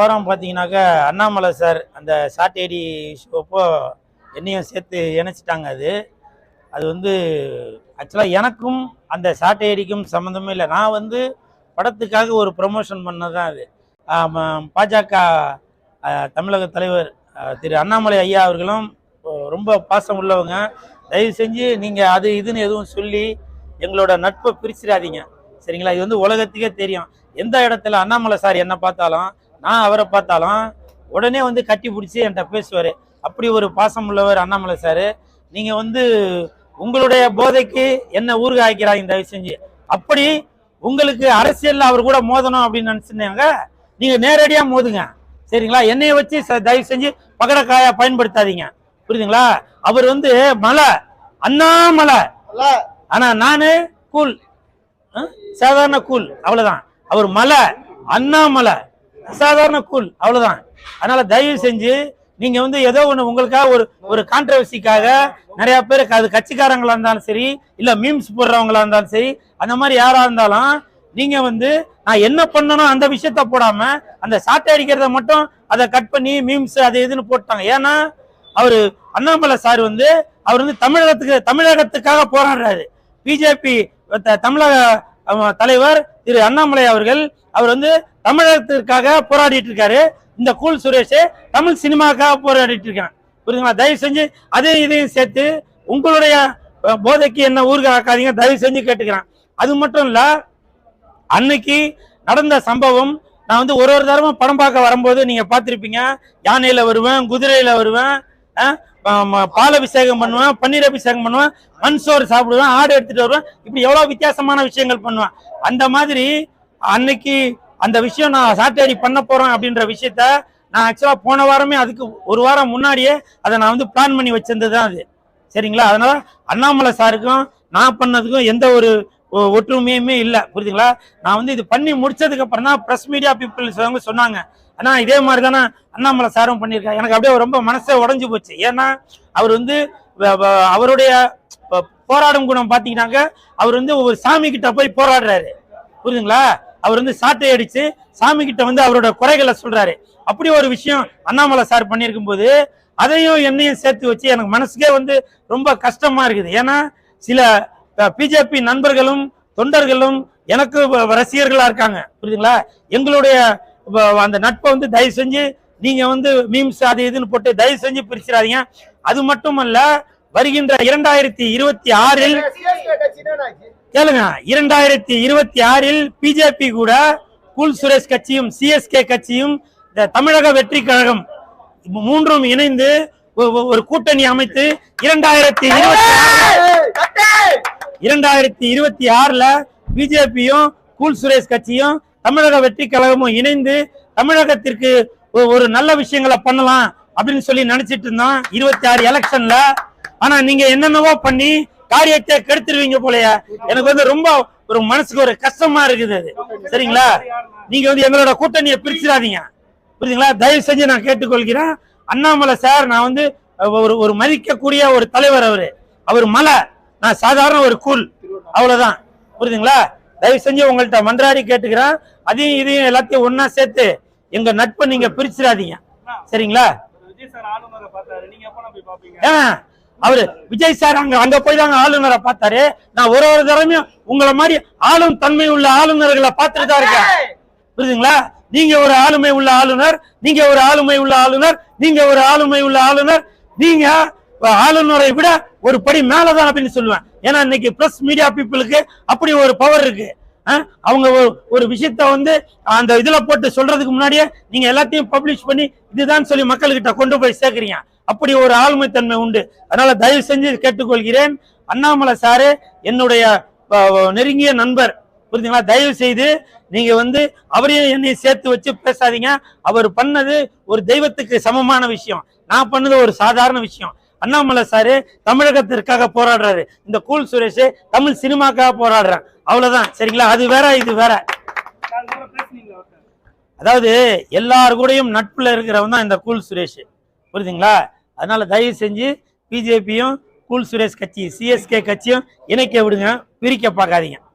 வாரம் பார்த்தீங்கன்னாக்கா அண்ணாமலை சார் அந்த சாட்டேடி ஷோப்போ என்னையும் சேர்த்து இணைச்சிட்டாங்க அது. அது வந்து ஆக்சுவலாக எனக்கும் அந்த சாட்டையடிக்கும் சம்மந்தமே இல்லை. நான் வந்து படத்துக்காக ஒரு ப்ரமோஷன் பண்ணது தான் அது பாஜக தமிழக தலைவர் திரு அண்ணாமலை ஐயா அவர்களும் ரொம்ப பாசம் உள்ளவங்க. தயவு செஞ்சு நீங்கள் அது இதுன்னு எதுவும் சொல்லி எங்களோட நட்பை பிரிச்சிடாதீங்க. சரிங்களா? இது வந்து உலகத்துக்கே தெரியும். எந்த இடத்துல அண்ணாமலை சார் என்ன பார்த்தாலும் நான் அவரை பார்த்தாலும் உடனே வந்து கட்டி பிடிச்சி என்கிட்ட பேசுவார். அப்படி ஒரு பாசம் உள்ளவர் அண்ணாமலை சார். நீங்கள் வந்து உங்களுடைய போதைக்கு என்ன ஊறுகாய் ஆக்கிறாங்க தயவு செஞ்சு. அப்படி உங்களுக்கு அரசியல்ல அவர் கூட மோதணும் அப்படின்னு நினைச்சிருந்தாங்க நீங்க நேரடியா மோதுங்க. சரிங்களா? என்னைய வச்சு தயவு செஞ்சு பகடக்காயா பயன்படுத்தாதீங்க. புரியுதுங்களா? அவர் வந்து மலை அண்ணாமலை. ஆனா நானு கூல். சாதாரண கூல் அவ்வளவுதான். அவர் மலை அண்ணாமலை சாதாரண கூல் அவ்வளவுதான். அதனால தயவு செஞ்சு நீங்க வந்து ஏதோ ஒண்ணு உங்களுக்காக ஒரு ஒரு கான்ட்ரவர்சிக்காக நிறைய பேர் அது கட்சிக்காரங்களா இருந்தாலும் சரி இல்ல மீம்ஸ் போடுறவங்களா இருந்தாலும் சரி அந்த மாதிரி யாரா இருந்தாலும் நீங்க வந்து நான் என்ன பண்ணணும் அந்த விஷயத்த போடாம அந்த சாட்டை அடிக்கிறத மட்டும் அதை கட் பண்ணி மீம்ஸ் அது இதுன்னு போட்டாங்க. ஏன்னா அவரு அண்ணாமலை சார் வந்து அவர் வந்து தமிழகத்துக்கு தமிழகத்துக்காக போராடுறாரு. பிஜேபி தமிழக தலைவர் திரு அண்ணாமலை அவர்கள் அவர் வந்து தமிழகத்திற்காக போராடிட்டு இருக்காரு. இந்த கூல் சுரேஷ் தமிழ் சினிமாக்காக போராடிட்டு இருக்கான். புரியுதுங்களா? தயவு செஞ்சு அதையும் இதையும் சேர்த்து உங்களுடைய போதைக்கு என்ன ஊருக்கு ஆக்காதீங்க தயவு செஞ்சு கேட்டுக்கிறான். அது மட்டும் இல்ல அன்னைக்கு நடந்த சம்பவம் நான் வந்து ஒரு ஒரு தடவை படம் பார்க்க வரும்போது நீங்க பார்த்துருப்பீங்க. யானையில வருவேன் குதிரையில வருவேன் பால் அபிஷேகம் பண்ணுவேன் பன்னீர் அபிஷேகம் பண்ணுவேன் மண் சோறு சாப்பிடுவேன் ஆடு எடுத்துட்டு வருவேன். இப்படி எவ்வளவு வித்தியாசமான விஷயங்கள் பண்ணுவேன். அந்த மாதிரி அன்னைக்கு அந்த விஷயம் நான் சாட்டடி பண்ண போறேன் அப்படின்ற விஷயத்த நான் ஆக்சுவலா போன வாரமே அதுக்கு ஒரு வாரம் முன்னாடியே அதை நான் வந்து பிளான் பண்ணி வச்சிருந்தது தான் அது. சரிங்களா? அதனால அண்ணாமலை சாருக்கும் நான் பண்ணதுக்கும் எந்த ஒரு ஒ- ஒற்றுமையுமே இல்லை. புரியுதுங்களா? நான் வந்து இது பண்ணி முடிச்சதுக்கு அப்புறம் தான் ப்ரெஸ் மீடியா பீப்புள்ஸ் வந்து சொன்னாங்க. ஆனா இதே மாதிரி தானே அண்ணாமலை சாரும் பண்ணியிருக்காரு. எனக்கு அப்படியே ரொம்ப மனசே உடஞ்சி போச்சு. ஏன்னா அவர் வந்து வ- அவருடைய போராடும் குணம் பார்த்தீங்கன்னாக்க அவர் வந்து ஒரு சாமி கிட்ட போய் போராடுறாரு. புரியுதுங்களா? அவர் வந்து சாட்டை அடிச்சு சாமி கிட்ட வந்து அவரோட குறைகளை சொல்றாரு. அப்படி ஒரு விஷயம் அண்ணாமலை சார் பண்ணியிருக்கும் போது அதையும் என்னையும் சேர்த்து வச்சு எனக்கு மனசுக்கே வந்து ரொம்ப கஷ்டமா இருக்குது. ஏன்னா சில பிஜேபி நண்பர்களும் தொண்டர்களும் எனக்கு வ- ரசிகர்களா இருக்காங்க. புரியுதுங்களா? எங்களுடைய அந்த நட்பை வந்து தயவு செஞ்சு நீங்க வந்து மீம்ஸ் அது இதுன்னு போட்டு தயவு செஞ்சு பிரிச்சிடாதீங்க. அது மட்டுமல்ல வருகின்ற இரண்டாயிரத்தி இருபத்தி ஆறில் கேளுங்க இரண்டாயிரத்தி இருபத்தி ஆறில் பிஜேபி கூட குல் சுரேஷ் கட்சியும் சிஎஸ்கே கட்சியும் இந்த தமிழக வெற்றி கழகம் மூன்றும் இணைந்து ஒரு கூட்டணி அமைத்து இரண்டாயிரத்தி இருபத்தி இரண்டாயிரத்தி இருபத்தி ஆறுல பிஜேபியும் கூல் சுரேஷ் கட்சியும் தமிழக வெற்றி கழகமும் இணைந்து தமிழகத்திற்கு ஒ- ஒரு நல்ல விஷயங்களை பண்ணலாம் அப்படின்னு சொல்லி நினைச்சிட்டு இருந்தோம். இருபத்தி ஆறு எலெக்ஷன்ல ஆனா நீங்க என்னென்னவோ பண்ணி காரியத்தை கெடுத்துருவீங்க போலயே. எனக்கு வந்து ரொம்ப ஒரு மனசுக்கு ஒரு கஷ்டமா இருக்குது அது. சரிங்களா? நீங்க வந்து எங்களோட கூட்டணியை பிரிச்சிடாதீங்க. புரியுதுங்களா? தயவு செஞ்சு நான் கேட்டுக்கொள்கிறேன். அண்ணாமலை சார் நான் வந்து ஒரு ஒரு மதிக்கக்கூடிய ஒரு தலைவர் அவரு. அவர் மலை. நான் சாதாரண ஒரு கூல். அவ்வளவுதான். புரியுதுங்களா? தயவு செஞ்சு உங்கள்ட்ட மன்றாடி கேட்டுக்கிறேன். அதையும் இதையும் எல்லாத்தையும் ஒண்ணா சேர்த்து எங்க நட்பை நீங்க பிரிச்சிடாதீங்க. சரிங்களா? விஜய் சார் ஆளுநரை பார்த்தாரு. நீங்க எப்ப போய் பாப்பீங்க ஏன் அவரு விஜய் சார் அங்க அங்க போய் தாங்க ஆளுநரை பார்த்தாரு. நான் ஒரு ஒரு தடவையும் உங்களை மாதிரி ஆளும் தன்மை உள்ள ஆளுநர்களை பார்த்துட்டு தான் இருக்கேன். புரியுதுங்களா? நீங்க ஒரு ஆளுமை உள்ள ஆளுநர் நீங்க ஒரு ஆளுமை உள்ள ஆளுநர் நீங்க ஒரு ஆளுமை உள்ள ஆளுநர் நீங்க ஆளுநரை விட ஒரு படி மேலதான் அப்படின்னு சொல்லுவேன். ஏன்னா இன்னைக்கு பிரஸ் மீடியா பீப்புளுக்கு அப்படி ஒரு பவர் இருக்கு. அவங்க ஒரு- விஷயத்த வந்து அந்த இதுல போட்டு சொல்றதுக்கு முன்னாடியே நீங்க எல்லாத்தையும் பப்ளிஷ் பண்ணி இதுதான் சொல்லி மக்கள்கிட்ட கொண்டு போய் சேர்க்கறீங்க. அப்படி ஒரு ஆளுமைத்தன்மை உண்டு. அதனால தயவு செஞ்சு கேட்டுக்கொள்கிறேன். அண்ணாமலை சாரு என்னுடைய நெருங்கிய நண்பர் புரிஞ்சுங்களா? தயவு செய்து நீங்க வந்து அவரையும் என்னையும் சேர்த்து வச்சு பேசாதீங்க. அவர் பண்ணது ஒரு தெய்வத்துக்கு சமமான விஷயம். நான் பண்ணது ஒரு சாதாரண விஷயம். அண்ணாமலை சாரு தமிழகத்திற்காக போராடுறாரு. இந்த கூல் சுரேஷ் தமிழ் சினிமாக்காக போராடுறான். அவ்வளவுதான். சரிங்களா? அது வேற இது வேற. அதாவது எல்லாரு கூடயும் நட்புல இருக்கிறவன் தான் இந்த கூல் சுரேஷ். புரியுதுங்களா? அதனால தயவு செஞ்சு பிஜேபியும் கூல் சுரேஷ் கட்சி சிஎஸ்கே கட்சியும் இணைக்க விடுங்க. பிரிக்க பார்க்காதீங்க.